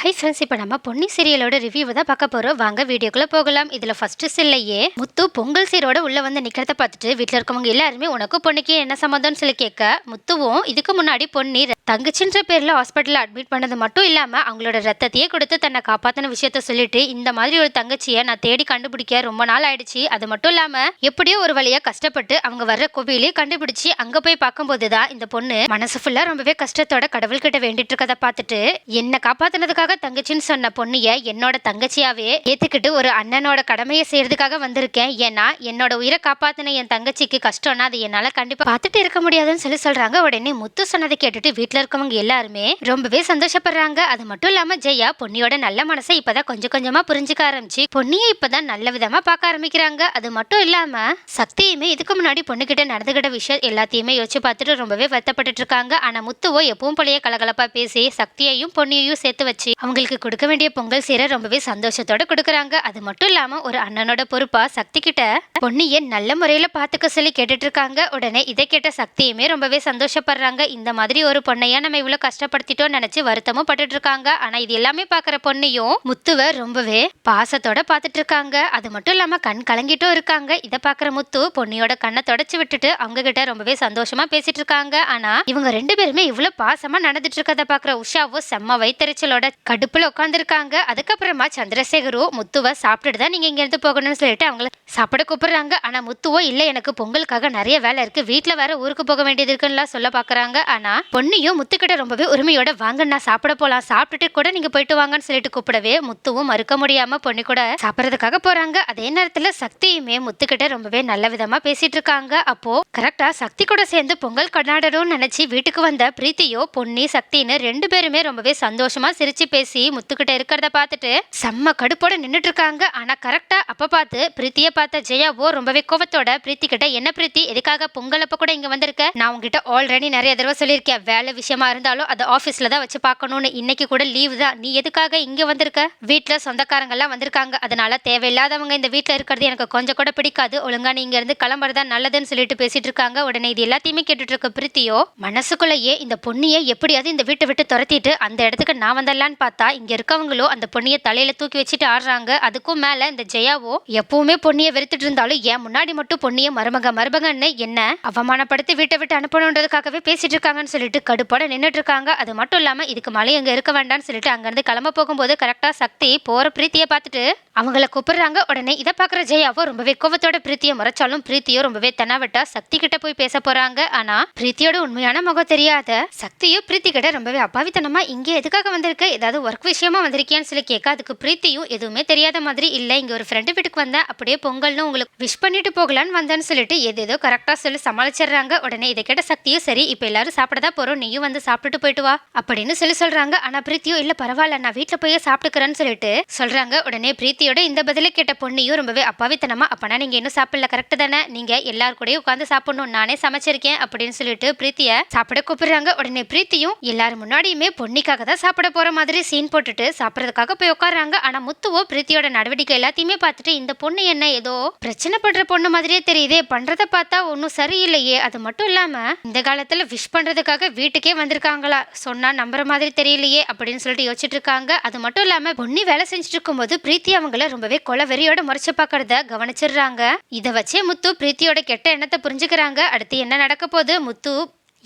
Hi friends இப்போ நம்ம பொன்னி சீரியலோட ரிவ்யூவை தான் பார்க்க போகிறோம் வாங்க வீடியோக்குள்ளே போகலாம். இதில் ஃபஸ்ட்டு சில்லையே முத்து பொங்கல் சீரோட உள்ளே வந்து நிற்கிறத பார்த்துட்டு வீட்டில் இருக்கவங்க எல்லாருமே உனக்கு பொண்ணுக்கு என்ன சம்மந்தம்னு சொல்லி கேட்க? முத்துவும் இதுக்கு முன்னாடி பொன்னி தங்கச்சின்ற பேரில் ஹாஸ்பிட்டலில் அட்மிட் பண்ணது மட்டும் இல்லாமல் அவங்களோட ரத்தத்தையே கொடுத்து தன்னை காப்பாற்றின விஷயத்த சொல்லிட்டு இந்த மாதிரி ஒரு தங்கச்சியை நான் தேடி கண்டுபிடிக்க ரொம்ப நாள் ஆயிடுச்சு. அது மட்டும் இல்லாமல் எப்படியோ ஒரு வழியாக கஷ்டப்பட்டு அவங்க வர்ற கோவிலே கண்டுபிடிச்சி அங்கே போய் பார்க்கும்போது தான் இந்த பொண்ணு மனசு ஃபுல்லாக ரொம்பவே கஷ்டத்தோட கடவுள்கிட்ட வேண்டிட்டு இருக்கதை பார்த்துட்டு என்னை காப்பாற்றினதுக்காக காப்பாத்தினதுக்காக தங்கச்சின்னு சொன்ன பொண்ணிய என்னோட தங்கச்சியாவே ஏத்துக்கிட்டு ஒரு அண்ணனோட கடமையை செய்யறதுக்காக வந்திருக்கேன். ஏன்னா என்னோட உயிரை காப்பாத்தின என் தங்கச்சிக்கு கஷ்டம்னா அது என்னால கண்டிப்பா பார்த்துட்டு இருக்க முடியாதுன்னு சொல்லி சொல்றாங்க. உடனே முத்து சொன்னதை கேட்டுட்டு வீட்டுல இருக்கவங்க எல்லாருமே ரொம்பவே சந்தோஷப்படுறாங்க. அது மட்டும் இல்லாம ஜெயா பொன்னியோட நல்ல மனசை இப்பதான் கொஞ்சம் கொஞ்சமா புரிஞ்சுக்க ஆரம்பிச்சு பொன்னியை இப்பதான் நல்ல விதமா பார்க்க ஆரம்பிக்கிறாங்க. அது மட்டும் இல்லாம சக்தியுமே இதுக்கு முன்னாடி பொண்ணுகிட்ட நடந்துகிட்ட விஷயம் எல்லாத்தையுமே யோசிச்சு பார்த்துட்டு ரொம்பவே வருத்தப்பட்டு இருக்காங்க. ஆனா முத்துவோ எப்பவும் போலயே கலகலப்பா பேசி சக்தியையும் பொன்னியையும் சேர்த்து வச்சு அவங்களுக்கு கொடுக்க வேண்டிய பொங்கல் சீரை ரொம்பவே சந்தோஷத்தோட கொடுக்குறாங்க. அது மட்டும் இல்லாம ஒரு அண்ணனோட பொறுப்பா சக்தி கிட்ட பொன்னியை நல்ல முறையில பாத்துக்க சொல்லி கேட்டுட்டு இருக்காங்க உடனே இதை கேட்ட சக்தியுமே ரொம்பவே சந்தோஷப்படுறாங்க. இந்த மாதிரி ஒரு பொண்ணையா நம்ம இவ்வளவு கஷ்டப்படுத்திட்டோம் நினைச்சு வருத்தமும் பட்டுட்டு இருக்காங்க ஆனா இது எல்லாமே பாக்குற பொண்ணையும் முத்துவ ரொம்பவே பாசத்தோட பாத்துட்டு இருக்காங்க அது மட்டும் இல்லாம கண் கலங்கிட்டும் இருக்காங்க. இதை பாக்குற முத்து பொன்னியோட கண்ணை தொடச்சு விட்டுட்டு அவங்க கிட்ட ரொம்பவே சந்தோஷமா பேசிட்டு இருக்காங்க ஆனா இவங்க ரெண்டு பேருமே இவ்வளவு பாசமா நடந்துட்டு இருக்கதை பாக்குற உஷாவும் செம்ம வைத்தறிச்சலோட கடுப்பில் உட்காந்துருக்காங்க அதுக்கப்புறமா சந்திரசேகரும் முத்துவை சாப்பிட்டுட்டு தான் நீங்கள் இங்கேருந்து போகணும்னு சொல்லிட்டு அவங்கள சாப்பிட கூப்பிடுறாங்க. ஆனால் முத்துவோ இல்லை எனக்கு பொங்கலுக்காக நிறைய வேலை இருக்குது வீட்டில் வேற ஊருக்கு போக வேண்டியது இருக்குன்னா சொல்ல பார்க்குறாங்க ஆனால் பொண்ணையும் முத்துக்கிட்ட ரொம்பவே உரிமையோட வாங்க நான் சாப்பிட போகலாம் சாப்பிட்டுட்டு கூட நீங்கள் போயிட்டு வாங்கன்னு சொல்லிட்டு கூப்பிடவே முத்துவும் மறுக்க முடியாமல் பொண்ணு கூட சாப்பிட்றதுக்காக போகிறாங்க அதே நேரத்தில் சக்தியுமே முத்துக்கிட்ட ரொம்பவே நல்ல விதமாக பேசிட்டு இருக்காங்க. அப்போ கரெக்டா சக்தி கூட சேர்ந்து பொங்கல் கொண்டாடணும்னு நினைச்சு வீட்டுக்கு வந்த பிரீத்தியோ பொன்னி சக்தின்னு ரெண்டு பேருமே ரொம்பவே சந்தோஷமா சிரிச்சு பேசி பேசி முத்துக்கிட்ட இருக்கிறத பார்த்துட்டு செம்ம கடுப்போட நின்றுட்டு இருக்காங்க ஆனா கரெக்டா அப்ப பார்த்து பிரீத்திய பார்த்த ஜெயாவோ ரொம்பவே கோவத்தோட பிரீத்தி கிட்ட என்ன பிரீத்தி? எதுக்காக பொங்கல் அப்ப கூட இங்க வந்திருக்க? நான் உங்ககிட்ட ஆல்ரெடி நிறைய தடவை சொல்லியிருக்கேன். வேலை விஷயமா இருந்தாலும் அதை ஆஃபீஸ்ல தான் வச்சு பார்க்கணும்னு. இன்னைக்கு கூட லீவு தான். நீ எதுக்காக இங்க வந்திருக்க? வீட்டுல சொந்தக்காரங்க எல்லாம் வந்திருக்காங்க. அதனால தேவையில்லாதவங்க இந்த வீட்டுல இருக்கிறது எனக்கு கொஞ்சம் கூட பிடிக்காது. ஒழுங்கா நீங்க இருந்து கிளம்புறதா நல்லதுன்னு சொல்லிட்டு பேசிட்டு இருக்காங்க. உடனே இது எல்லாத்தையுமே கேட்டுட்டு இருக்க பிரீத்தியோ மனசுக்குள்ளேயே இந்த பொண்ணியை எப்படியாவது இந்த வீட்டை விட்டு துரத்திட்டு அந்த இடத்துக்கு நான் வந்தலான்னு பார்த்தா இங்க இருக்கவங்களோ அந்த பொண்ணியை தலையில தூக்கி வச்சுட்டு ஆடுறாங்க. அதுக்கும் மேல இந்த ஜெயாவோ எப்பவுமே பொண்ணியை வெறுத்துட்டு இருந்தாலும் ஏன் முன்னாடி மட்டும் பொண்ணியை மருமக மருமகன்னு என்ன அவமானப்படுத்தி வீட்டை விட்டு அனுப்பணுன்றதுக்காகவே பேசிட்டு இருக்காங்கன்னு சொல்லிட்டு கடுப்போட நின்றுட்டு இருக்காங்க. அது மட்டும் இல்லாம இதுக்கு மலை அங்க இருக்க வேண்டாம்னு சொல்லிட்டு அங்கிருந்து கிளம்ப போகும்போது கரெக்டா சக்தி போற பிரீத்தியை பார்த்துட்டு அவங்கள கூப்பிடுறாங்க. உடனே இதை பாக்குற ஜெயாவோ ரொம்பவே கோவத்தோட பிரீத்தியை முறைச்சாலும் பிரீத்தியோ ரொம்பவே தெனாவிட்டா சக்தி கிட்ட போய் பேச போறாங்க. ஆனா பிரீத்தியோட உண்மையான முகம் தெரியாத சக்தியோ பிரீத்தி கிட்ட ரொம்பவே அப்பாவித்தனமா இங்கே எதுக்காக வந்திருக்க? ஏதாவது ஒர்க் விஷயமா வந்திருக்கியான்னு சொல்லி கேட்க அதுக்கு பிரீத்தியும் எதுவுமே தெரியாத மாதிரி இல்ல இங்க ஒரு ஃப்ரெண்டு வீட்டுக்கு வந்தேன் அப்படியே பொங்கல்னு உங்களுக்கு விஷ் பண்ணிட்டு போகலான்னு வந்தேன்னு சொல்லிட்டு எது ஏதோ கரெக்டா சொல்லி சமாளிச்சிடுறாங்க. உடனே இதை கேட்ட சக்தியும் சரி இப்ப எல்லாரும் சாப்பிடதான் போறோம் நீயும் வந்து சாப்பிட்டுட்டு போயிட்டு வா அப்படின்னு சொல்லி சொல்றாங்க. ஆனா பிரீத்தியும் இல்ல பரவாயில்ல நான் வீட்டுல போய் சாப்பிட்டுக்கிறேன்னு சொல்லிட்டு சொல்றாங்க. உடனே பிரீத்தியோட இந்த பதிலை கேட்ட பொண்ணையும் ரொம்பவே அப்பாவித்தனமா அப்பனா நீங்க இன்னும் சாப்பிடல கரெக்ட் தானே? நீங்க எல்லாரு கூடயும் உட்காந்து சாப்பிடணும் நானே சமைச்சிருக்கேன் அப்படின்னு சொல்லிட்டு பிரீத்திய சாப்பிட கூப்பிடுறாங்க. உடனே பிரீத்தியும் எல்லாரும் முன்னாடியுமே பொன்னிக்காக தான் சாப்பிட போற மாதிரி சீன் போட்டுட்டு சாப்பிட்றதுக்காக போய் உட்காராங்க ஆனால் முத்துவோ பிரீத்தியோட நடவடிக்கை எல்லாத்தையுமே பார்த்துட்டு இந்த பொண்ணு என்ன ஏதோ பிரச்சனை படுற பொண்ணு மாதிரியே தெரியுதே பண்றத பார்த்தா ஒன்றும் சரியில்லையே. அது மட்டும் இல்லாம இந்த காலத்துல விஷ் பண்றதுக்காக வீட்டுக்கே வந்திருக்காங்களா? சொன்னா நம்புற மாதிரி தெரியலையே அப்படின்னு சொல்லிட்டு யோசிச்சுட்டு இருக்காங்க. அது மட்டும் இல்லாம பொன்னி வேலை செஞ்சுட்டு இருக்கும்போது பிரீத்தி அவங்கள ரொம்பவே கொலை வெறியோட முறைச்சு பார்க்கறத கவனிச்சிடுறாங்க. இதை வச்சே முத்து பிரீத்தியோட கெட்ட எண்ணத்தை புரிஞ்சுக்கிறாங்க. அடுத்து என்ன நடக்க போகுது? முத்து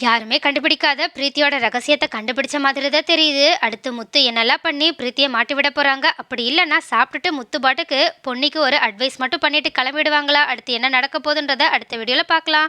யாருமே கண்டுபிடிக்காத பிரீத்தியோட ரகசியத்தை கண்டுபிடிச்ச மாதிரி தான் தெரியுது. அடுத்து முத்து என்னெல்லாம் பண்ணி பிரீத்தியை மாட்டி விட போகிறாங்க அப்படி இல்லைன்னா சாப்பிட்டுட்டு முத்து பாட்டுக்கு பொன்னிக்கு ஒரு அட்வைஸ் மட்டும் பண்ணிட்டு கிளம்பிடுவாங்களா? அடுத்து என்ன நடக்க போகுதுன்றதை அடுத்த வீடியோவில் பார்க்கலாம்.